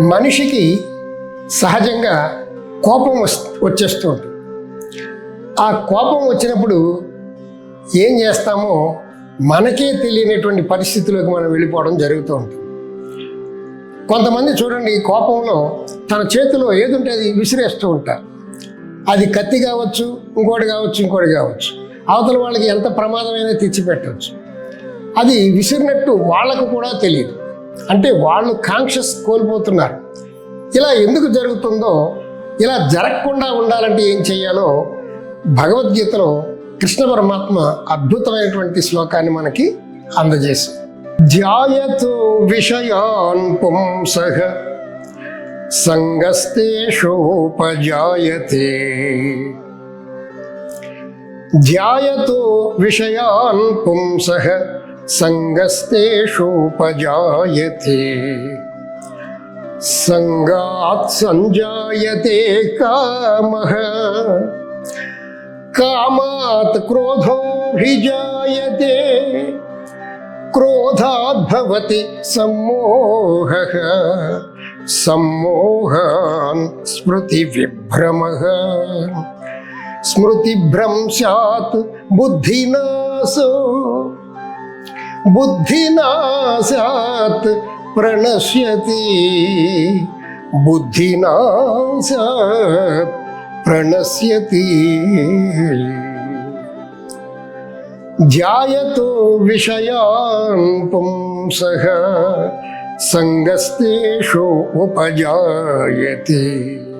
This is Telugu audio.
మనిషికి సహజంగా కోపం వస్ వచ్చేస్తూ ఉంటుంది ఆ కోపం వచ్చినప్పుడు ఏం చేస్తామో మనకే తెలియనటువంటి పరిస్థితిలోకి మనం వెళ్ళిపోవడం జరుగుతూ ఉంటుంది కొంతమంది చూడండి ఈ కోపంలో తన చేతిలో ఏదుంటే అది విసిరేస్తూ ఉంటారు. అది కత్తి కావచ్చు ఇంకోటి కావచ్చు ఇంకోటి కావచ్చు. అవతల వాళ్ళకి ఎంత ప్రమాదమైనా తెచ్చిపెట్టవచ్చు. అది విసిరినట్టు వాళ్ళకు కూడా తెలియదు. అంటే వాళ్ళు కాన్షియస్ కోల్పోతున్నారు. ఇలా ఎందుకు జరుగుతుందో ఇలా జరగకుండా ఉండాలంటే ఏం చేయాలో భగవద్గీతలో కృష్ణ పరమాత్మ అద్భుతమైనటువంటి శ్లోకాన్ని మనకి అందజేసి ధ్యాయతు విషయాన్ పుంసహ సంగస్తేషోపజాయతే ధ్యాయతు విషయాన్ పుంసహ संगस्तेषोपजायते संगात् संजायते कामः। कामात् क्रोधो विजायते क्रोधात् भवति सम्मोहः। सम्मोहान् स्मृतिविभ्रमः। स्मृतिभ्रंशात् बुद्धिनाशो बुद्धिनाशात् प्रणश्यति। बुद्धिनाशात् प्रणश्यति। ध्यायतो विषयान् पुंसः सङ्गस्तेषु उपजायते।